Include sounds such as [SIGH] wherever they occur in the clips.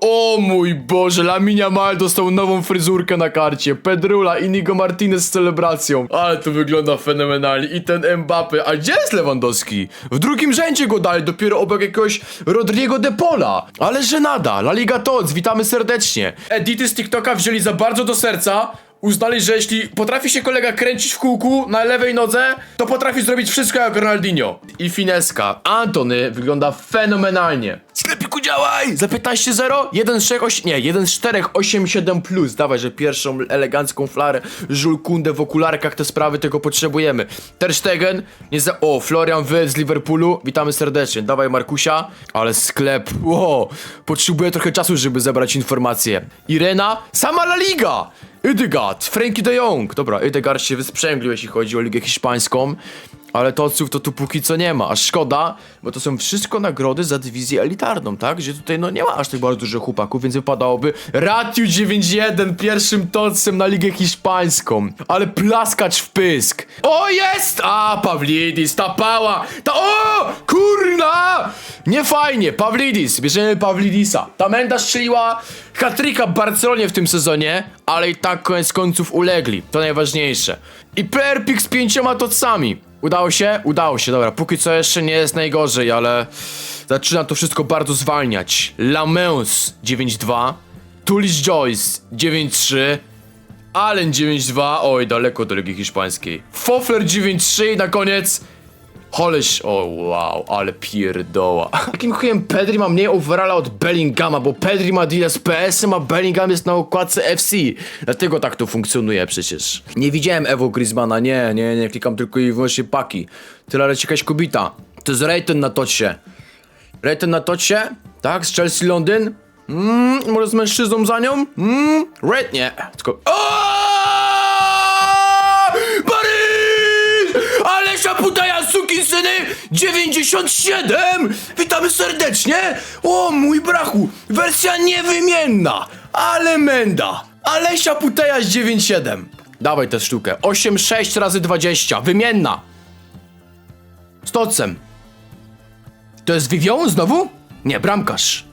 O mój Boże, Laminia Mal dostał nową fryzurkę na karcie. Pedrula, Inigo Martinez z celebracją. Ale to wygląda fenomenalnie. I ten Mbappe. A gdzie jest Lewandowski? W drugim rzędzie go dali, dopiero obok jakiegoś Rodrigo de Pola. Ale żenada. La Liga Tots, witamy serdecznie. Edity z TikToka wzięli za bardzo do serca. Uznali, że jeśli potrafi się kolega kręcić w kółku na lewej nodze, to potrafi zrobić wszystko jak Ronaldinho. I fineska. Antony wygląda fenomenalnie. Sklepiku działaj! Za 15-0? 1-6-8... Nie, 1-4-8-7 plus. Dawaj, że pierwszą elegancką flarę Jules Kunde w okularkach, te sprawy, tego potrzebujemy. Ter Stegen, nie za... O, Florian Wirtz z Liverpoolu. Witamy serdecznie. Dawaj Markusia. Ale sklep, wow. Potrzebuję trochę czasu, żeby zebrać informacje. Irena, sama La Liga! Edegard, Frankie de Jong. Dobra, Edegard się wysprzęglił, jeśli chodzi o ligę hiszpańską. Ale toców to tu póki co nie ma, a szkoda, bo to są wszystko nagrody za dywizję elitarną, tak? Że tutaj no nie ma aż tak bardzo dużo chłopaków, więc wypadałoby Ratiu 9-1 pierwszym tocem na ligę hiszpańską. Ale plaskacz w pysk. O jest! A, Pawlidis, ta pała! Ta o! Kurna! Nie fajnie, Pawlidis, bierzemy Pawlidisa. Ta menda strzeliła hatryka Barcelonie w tym sezonie, ale i tak koniec końców ulegli. To najważniejsze. I player pick z pięcioma tocami. Udało się? Udało się, dobra. Póki co jeszcze nie jest najgorzej, ale zaczyna to wszystko bardzo zwalniać. Lamens 9-2, Tulis Joyce 9-3, Allen 9-2, oj, daleko do ligi hiszpańskiej. Fofler 9-3 i na koniec Holeś, o wow, ale pierdoła. Jakim chujem Pedri ma mniej overalla od Bellingama, bo Pedri ma deal z PS-em, a Bellingham jest na okładce FC. Dlatego tak to funkcjonuje przecież. Nie widziałem Evo Griezmana, nie, nie, nie, klikam tylko i wyłącznie paki. Tyle leci jakaś kobita. To jest Rayton na tocie. Rayton na tocie? Tak, z Chelsea Londyn? Mmm, może z mężczyzną za nią? Mmm, Red nie. Tylko... Aaaa! Alesia Putaja, syny 97! Witamy serdecznie! O mój brachu, wersja niewymienna, ale menda. Alesia Putaja z 97. Dawaj tę sztukę. 8-6 razy 20, wymienna. Z tocem. To jest Vivion znowu? Nie, bramkarz.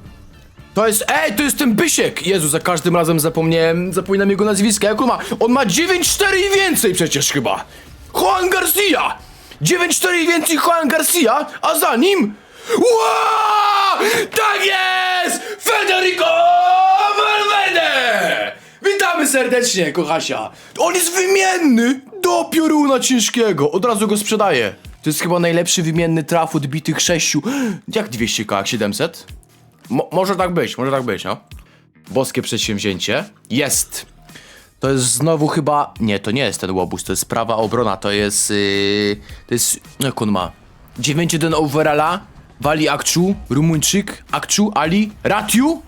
To jest, ej, to jest ten Bysiek! Jezu, za każdym razem zapomniałem, zapominam jego nazwiska. Jak on ma? On ma 9-4 i więcej przecież chyba. Juan Garcia! 9-4 i więcej Juan Garcia, a za nim... Ła! Tak jest! Federico Valverde! Witamy serdecznie, kochasia. On jest wymienny do pioruna ciężkiego. Od razu go sprzedaję. To jest chyba najlepszy wymienny traf od bitych sześciu. Jak 200k, jak 700? Mo może tak być, może tak być, no. Boskie przedsięwzięcie. Jest! To jest znowu chyba... Nie, to nie jest ten łobuz, to jest prawa obrona, to jest... Yy... To jest... Jak on ma? 9-1 overalla, Wali Akczu, Rumuńczyk, Akczu, Ali, Ratiu?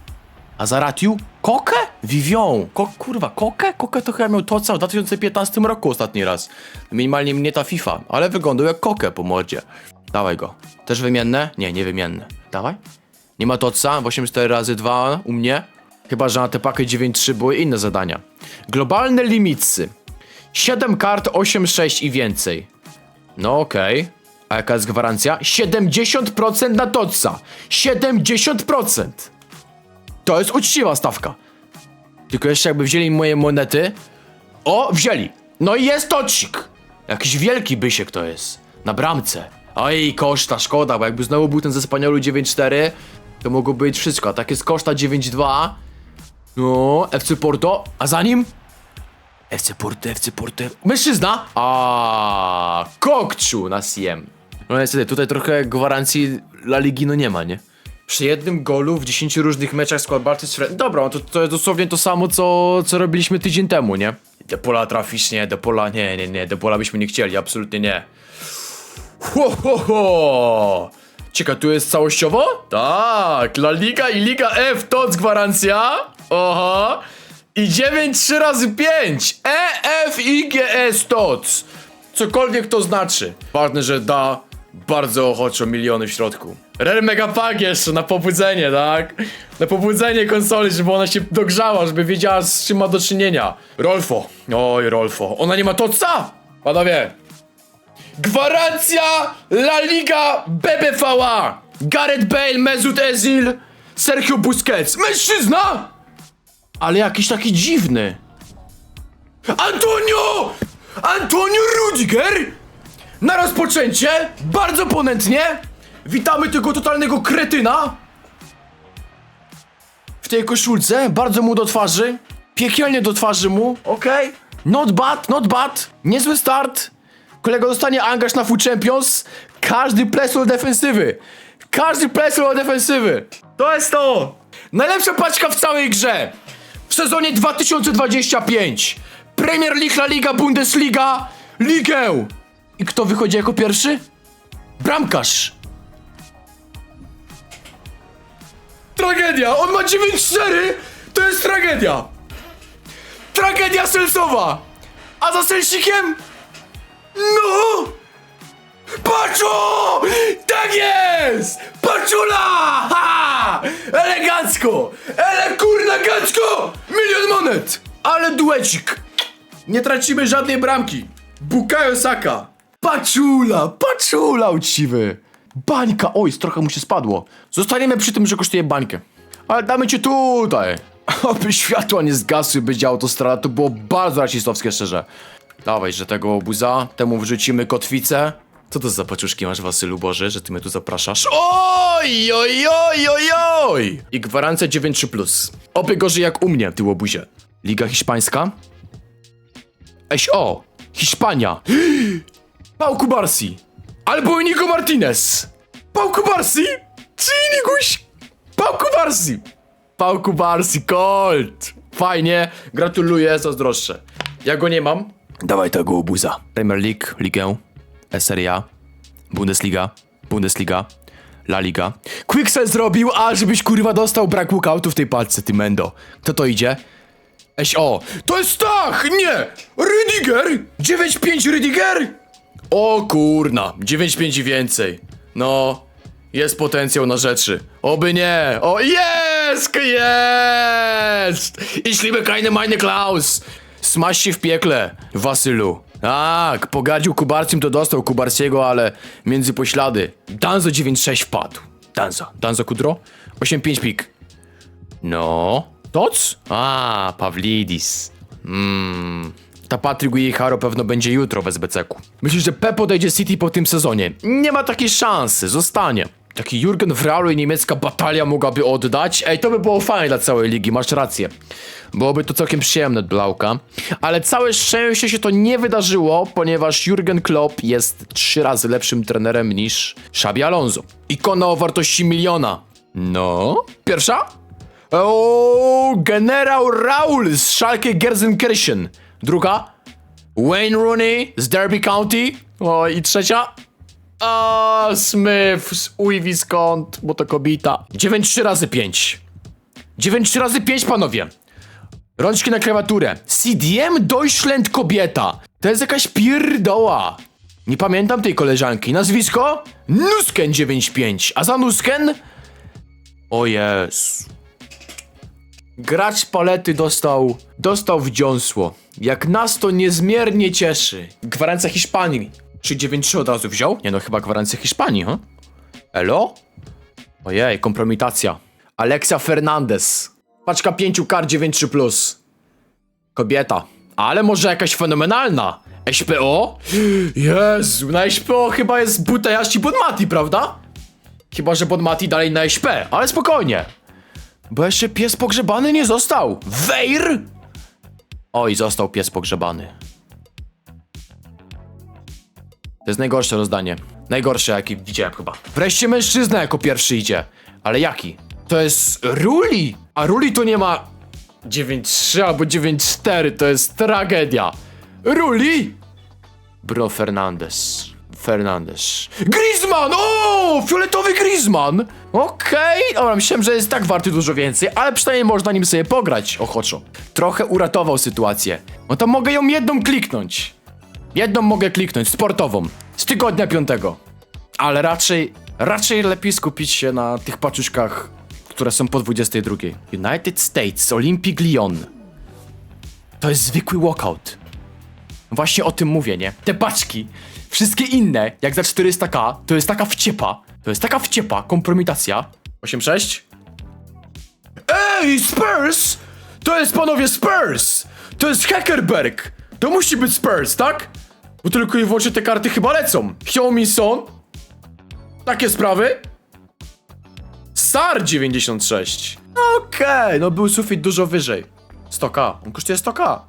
A za Ratiu? Kokę? Vivion. Ko kurwa, Kokę? Kokę to chyba miał Toca w 2015 roku ostatni raz. Minimalnie mnie ta FIFA, ale wyglądał jak Kokę po mordzie. Dawaj go. Też wymienne? Nie, nie wymienne. Dawaj. Nie ma Toca, w 8-4 razy 2 u mnie. Chyba, że na te pakę 9-3 były inne zadania. Globalne limitsy. 7 kart, 8-6 i więcej. No okej. A jaka jest gwarancja? 70% na Totsa. 70%. To jest uczciwa stawka. Tylko jeszcze jakby wzięli moje monety. O, wzięli. No i jest tocik. Jakiś wielki bysiek to jest. Na bramce. Oj, koszta, szkoda, bo jakby znowu był ten ze Spaniolu 9-4, to mogło być wszystko. A tak jest koszta 9-2. No, FC Porto, a za nim? FC Porto, FC Porto. Mężczyzna? A, kokczu na CM. No niestety, tutaj trochę gwarancji La Ligi no nie ma, nie? Przy jednym golu w 10 różnych meczach skład Balty z Dobra, no to, to jest dosłownie to samo, co, co robiliśmy tydzień temu, nie? Depola trafisz, nie, Depola, nie, nie, nie, Depola byśmy nie chcieli, absolutnie nie. Ho, ho, ho! Ciekawe, tu jest całościowo? Tak, La Liga i Liga F, TOC gwarancja. Oho. I 9 3 razy 5. E, F, I, G, S, TOC. Cokolwiek to znaczy. Ważne, że da bardzo ochoczo miliony w środku. Rare Mega Pack jeszcze na pobudzenie, tak? Na pobudzenie konsoli, żeby ona się dogrzała, żeby wiedziała z czym ma do czynienia. Rolfo. Oj, Rolfo. Ona nie ma toca! Panowie, Gwarancja La Liga BBVA! Gareth Bale, Mesut Ezil, Sergio Busquets, mężczyzna! Ale jakiś taki dziwny. Antonio! Antonio Rudiger! Na rozpoczęcie, bardzo ponętnie, witamy tego totalnego kretyna. W tej koszulce, bardzo mu do twarzy, piekielnie do twarzy mu, okej. Not bad, not bad, niezły start. Kolega dostanie angaż na Food Champions. Każdy plesol defensywy. Każdy plesol defensywy. To jest to! Najlepsza paczka w całej grze. Sezonie 2025. Premier League, La Liga, Bundesliga, Ligę. I kto wychodzi jako pierwszy? Bramkarz. Tragedia! On ma 9-4! To jest tragedia! Tragedia selsowa! A za selsikiem? No! Paczu! Tak jest! Paczula! Ha! Elegancko! Ele kurnagancko! Milion monet! Ale duecik! Nie tracimy żadnej bramki. Bukayo Saka. Paczula, paczula uczciwy. Bańka, oj, trochę mu się spadło. Zostaniemy przy tym, że kosztuje bańkę. Ale damy ci tutaj. [LAUGHS] Oby światła nie zgasły, będzie autostrada, to było bardzo rasistowskie szczerze. Dawaj, że tego obuza, temu wrzucimy kotwicę. Co to za paczuszki masz, Wasylu Boże, że ty mnie tu zapraszasz? Oj, oj, oj, oj, oj! I gwarancja 9-3+. Oby gorzej jak u mnie, ty łobuzie. Liga Hiszpańska? SO! Hiszpania! [GASPS] Pau Kubarsi! Albo Inigo Martinez! Pau Kubarsi! Czy Iniguś? Pau Kubarsi! Pau Kubarsi, Colt! Fajnie, gratuluję, zazdroszczę. Ja go nie mam. Dawaj tego obuza. Premier League, Ligę, Serie Bundesliga, Bundesliga, La Liga. Quicksell zrobił, a żebyś kurwa dostał brak walkoutu w tej palce, ty mendo. Kto to idzie? SO. To jest Stach! Nie! Rydiger! 9-5 Rydiger! O kurna, 9-5 i więcej. No, jest potencjał na rzeczy. Oby nie! O, jest! Jest! I szliby keine meine Klaus! Smaś się w piekle, Wasylu. Tak, pogardził Kubarcim, to dostał Kubarciego, ale między poślady. Danzo 9-6 wpadł. Danzo. Danzo Kudro? 8-5 pik. No. Toc? A, Pawlidis. Mmm. Ta Patryk Ueharo pewno będzie jutro w SBC-ku. Myślisz, że Pep odejdzie City po tym sezonie? Nie ma takiej szansy, zostanie. Taki Jurgen Fraulu i niemiecka batalia mogłaby oddać. Ej, to by było fajne dla całej ligi, masz rację. Byłoby to całkiem przyjemne dla Blauka. Ale całe szczęście się to nie wydarzyło, ponieważ Jurgen Klopp jest trzy razy lepszym trenerem niż Xabi Alonso. Ikona o wartości miliona. No? Pierwsza? O, generał Raul z Schalke Gerzenkirchen. Druga? Wayne Rooney z Derby County. O, i trzecia? A, Smith z Uiwi skąd, bo to kobieta. 9 3 razy 5. 9 3 razy 5, panowie. Rączki na klawiaturę. CDM Deutschland kobieta. To jest jakaś pierdoła. Nie pamiętam tej koleżanki. Nazwisko? Nusken 95. A za Nusken? O Jezu. Gracz palety dostał, dostał wdziąsło. Jak nas to niezmiernie cieszy. Gwarancja Hiszpanii. Czy 9-3 od razu wziął? Nie no, chyba gwarancja Hiszpanii, huh? Elo? Ojej, kompromitacja. Alexa Fernandez. Paczka 5 kar 9-3+. plus. Kobieta. Ale może jakaś fenomenalna. SPO? Jezu, na SPO chyba jest Butayashi Bonmati, prawda? Chyba, że Bonmati dalej na SP, ale spokojnie. Bo jeszcze pies pogrzebany nie został. Wejr? Oj, został pies pogrzebany. To jest najgorsze rozdanie. Najgorsze, jakie widziałem chyba. Wreszcie mężczyzna jako pierwszy idzie. Ale jaki? To jest Ruli. A Ruli to nie ma 9-3 albo 9-4. To jest tragedia. Ruli? Bro Fernandez. Fernandez. Griezmann! O! Fioletowy Griezmann! Okej, dobra, myślałem, że jest tak warty dużo więcej, ale przynajmniej można nim sobie pograć ochoczo. Trochę uratował sytuację. No to mogę ją jedną kliknąć. Jedną mogę kliknąć, sportową. Z tygodnia piątego. Ale raczej, raczej lepiej skupić się na tych paczuszkach, które są po 22. United States, Olympic Lyon. To jest zwykły walkout. Właśnie o tym mówię, nie? Te paczki, wszystkie inne, jak za 400k, to jest taka wciepa. To jest taka wciepa, kompromitacja. 8-6? Ej, Spurs! To jest panowie Spurs! To jest Hackerberg! To musi być Spurs, tak? Bo tylko i wyłącznie te karty chyba lecą. Xiaomi Son? Takie sprawy? SAR 96. Okej, no był sufit dużo wyżej. 100k. On kosztuje 100k.